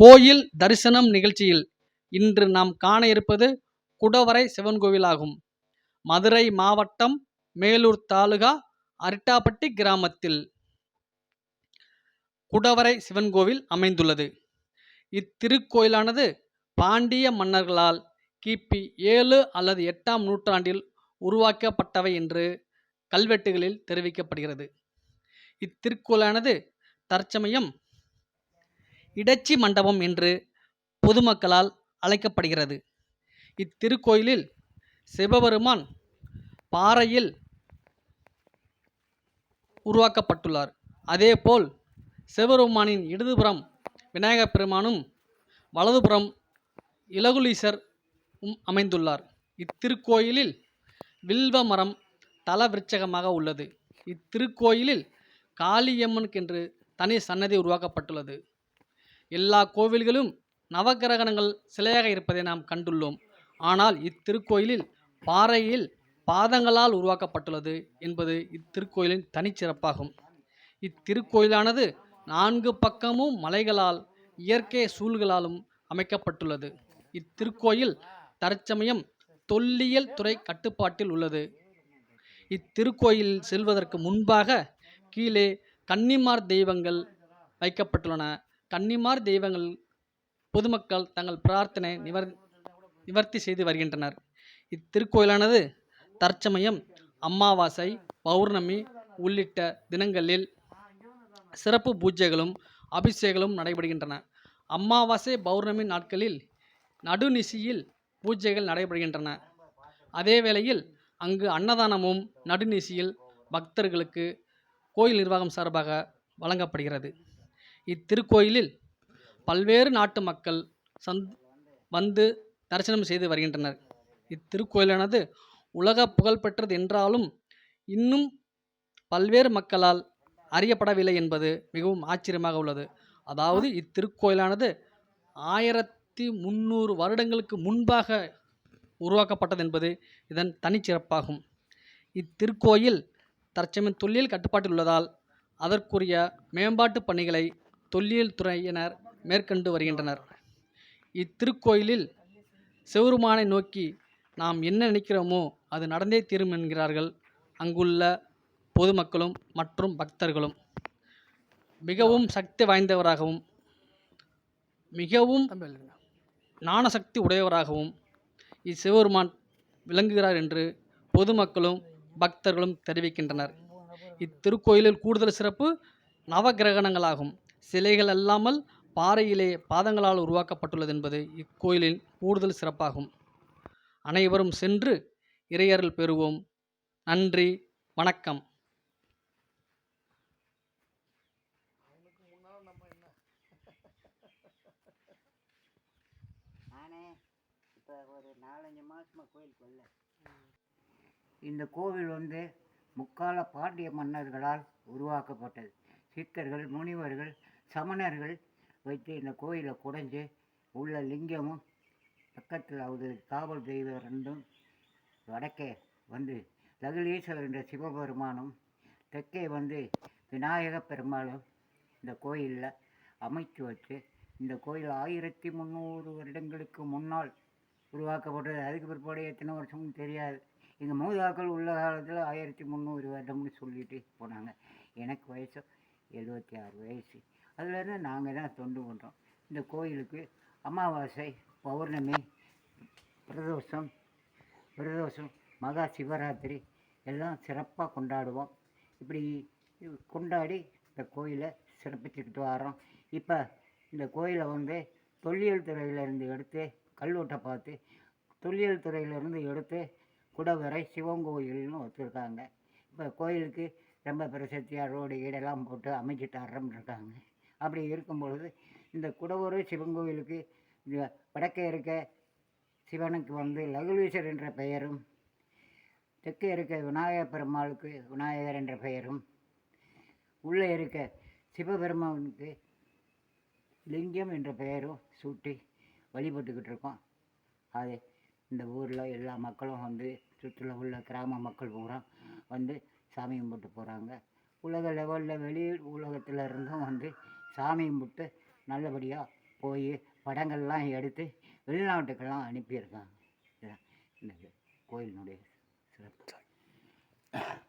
கோயில் தரிசனம் நிகழ்ச்சியில் இன்று நாம் காண இருப்பது குடவரை சிவன் கோவிலாகும். மதுரை மாவட்டம் மேலூர் தாலுகா அரிட்டாப்பட்டி கிராமத்தில் குடவரை சிவன் கோவில் அமைந்துள்ளது. இத்திருக்கோயிலானது பாண்டிய மன்னர்களால் கிபி ஏழு அல்லது எட்டாம் நூற்றாண்டில் உருவாக்கப்பட்டவை என்று கல்வெட்டுகளில் தெரிவிக்கப்படுகிறது. இத்திருக்கோயிலானது தற்சமயம் இடச்சி மண்டபம் என்று பொதுமக்களால் அழைக்கப்படுகிறது. இத்திருக்கோயிலில் சிவபெருமான் பாறையில் உருவாக்கப்பட்டுள்ளார். அதேபோல் சிவபெருமானின் இடதுபுறம் விநாயகப் பெருமானும் வலதுபுறம் இலகுலீசர் அமைந்துள்ளார். இத்திருக்கோயிலில் வில்வ மரம் தல விருட்சகமாக உள்ளது. இத்திருக்கோயிலில் காளியம்மனுக்கென்று தனி சன்னதி உருவாக்கப்பட்டுள்ளது. எல்லா கோவில்களும் நவகிரகணங்கள் சிலையாக இருப்பதை நாம் கண்டுள்ளோம். ஆனால் இத்திருக்கோயிலில் பாறையில் பாதங்களால் உருவாக்கப்பட்டுள்ளது என்பது இத்திருக்கோயிலின் தனிச்சிறப்பாகும். இத்திருக்கோயிலானது நான்கு பக்கமும் மலைகளால் இயற்கை சூழ்களாலும் அமைக்கப்பட்டுள்ளது. இத்திருக்கோயில் தற்சமயம் தொல்லியல் துறை கட்டுப்பாட்டில் உள்ளது. இத்திருக்கோயில் செல்வதற்கு முன்பாக கீழே கன்னிமார் தெய்வங்கள் வைக்கப்பட்டுள்ளன. கன்னிமார் தெய்வங்கள் பொதுமக்கள் தங்கள் பிரார்த்தனை நிவர் நிவர்த்தி செய்து வருகின்றனர். இத்திருக்கோயிலானது தற்சமயம் அமாவாசை பௌர்ணமி உள்ளிட்ட தினங்களில் சிறப்பு பூஜைகளும் அபிஷேகங்களும் நடைபெறுகின்றன. அமாவாசை பௌர்ணமி நாட்களில் நடுநிசியில் பூஜைகள் நடைபெறுகின்றன. அதே வேளையில் அங்கு அன்னதானமும் நடுநிசியில் பக்தர்களுக்கு கோயில் நிர்வாகம் சார்பாக வழங்கப்படுகிறது. இத்திருக்கோயிலில் பல்வேறு நாட்டு மக்கள் சந் வந்து தரிசனம் செய்து வருகின்றனர். இத்திருக்கோயிலானது உலக புகழ்பெற்றது என்றாலும் இன்னும் பல்வேறு மக்களால் அறியப்படவில்லை என்பது மிகவும் ஆச்சரியமாக உள்ளது. அதாவது இத்திருக்கோயிலானது ஆயிரத்தி முந்நூறு வருடங்களுக்கு முன்பாக உருவாக்கப்பட்டது என்பது இதன் தனிச்சிறப்பாகும் இத்திருக்கோயில் தற்சமயம் தொழில் கட்டுப்பாட்டில் உள்ளதால் அதற்குரிய மேம்பாட்டு பணிகளை தொல்லியல் துறையினர் மேற்கொண்டு வருகின்றனர். இத்திருக்கோயிலில் சிவருமானை நோக்கி நாம் என்ன நினைக்கிறோமோ அது நடந்தே தீரும் என்கிறார்கள் அங்குள்ள பொதுமக்களும் மற்றும் பக்தர்களும். மிகவும் சக்தி வாய்ந்தவராகவும் மிகவும் ஞானசக்தி உடையவராகவும் இச்சிவபெருமான் விளங்குகிறார் என்று பொதுமக்களும் பக்தர்களும் தெரிவிக்கின்றனர். இத்திருக்கோயிலில் கூடுதல் சிறப்பு நவகிரகணங்களாகும். சிலைகள் அல்லாமல் பாறையிலே பாதங்களால் உருவாக்கப்பட்டுள்ளது என்பது இக்கோயிலின் கூடுதல் சிறப்பாகும். அனைவரும் சென்று இறையருள் பெறுவோம். நன்றி வணக்கம். நானே இப்போ ஒரு நாலஞ்சு இந்த கோவில் வந்து முக்கால பாண்டிய மன்னர்களால் உருவாக்கப்பட்டது. சித்தர்கள் முனிவர்கள் சமணர்கள் வைத்து இந்த கோயிலை குடைஞ்சு உள்ள லிங்கமும் பக்கத்தில் அது காவல் தெய்வம் ரெண்டும் வடக்கே வந்து லகுலீஸ்வரர் என்ற சிவபெருமானும் தெற்கே வந்து விநாயக பெருமாளும் இந்த கோயிலில் அமைத்து வச்சு இந்த கோயில் ஆயிரத்தி முந்நூறு வருடங்களுக்கு முன்னால் உருவாக்கப்பட்டது. அதுக்கு பிற்பாடு எத்தனை வருஷம்னு தெரியாது. எங்கள் மூதாக்கள் உள்ள காலத்தில் ஆயிரத்தி முந்நூறு வருடம்னு சொல்லிட்டு போனாங்க. எனக்கு வயசு எழுபத்தி ஆறு வயசு. அதுலேருந்து நாங்கள் தான் தொண்டு பண்ணுறோம் இந்த கோயிலுக்கு அமாவாசை பௌர்ணமி பிரதோஷம் பிரதோஷம் மகா சிவராத்திரி எல்லாம் சிறப்பாக கொண்டாடுவோம். இப்படி கொண்டாடி இந்த கோயிலை சிறப்பிச்சுக்கிட்டு வரோம் இப்போ இந்த கோயிலை வந்து தொல்லியல் துறையிலேருந்து எடுத்து கல்வெட்டை பார்த்து தொல்லியல் துறையிலேருந்து எடுத்து குடவரை சிவன் கோயில்னு வச்சுருக்காங்க இப்போ கோயிலுக்கு ரொம்ப பிரசித்தியாக ரோடு ஈடெல்லாம் போட்டு அமைச்சிட்டு இருக்காங்க. அப்படி இருக்கும் பொழுது இந்த குடவூர் சிவன் கோயிலுக்கு இந்த வடக்கே இருக்க சிவனுக்கு வந்து லகுலீஸ்வர் என்ற பெயரும் தெற்கே இருக்க விநாயகர் பெருமாளுக்கு விநாயகர் என்ற பெயரும் உள்ளே இருக்க சிவபெருமானுக்கு லிங்கம் என்ற பெயரும் சூட்டி வழிபட்டுக்கிட்டு இருக்கோம். அது இந்த ஊரில் எல்லா மக்களும் வந்து சுற்றுலா உள்ள கிராம மக்கள் பூரா வந்து சாமி கும்பிட்டு போகிறாங்க உலக லெவலில் வெளி உலகத்தில் இருந்தும் வந்து சாமி கும்பிட்டு நல்லபடியாக போய் படங்கள்லாம் எடுத்து வெளிநாட்டுக்கெல்லாம் அனுப்பியிருக்காங்க. இதுதான் இந்த கோயிலினுடைய சிறப்பு.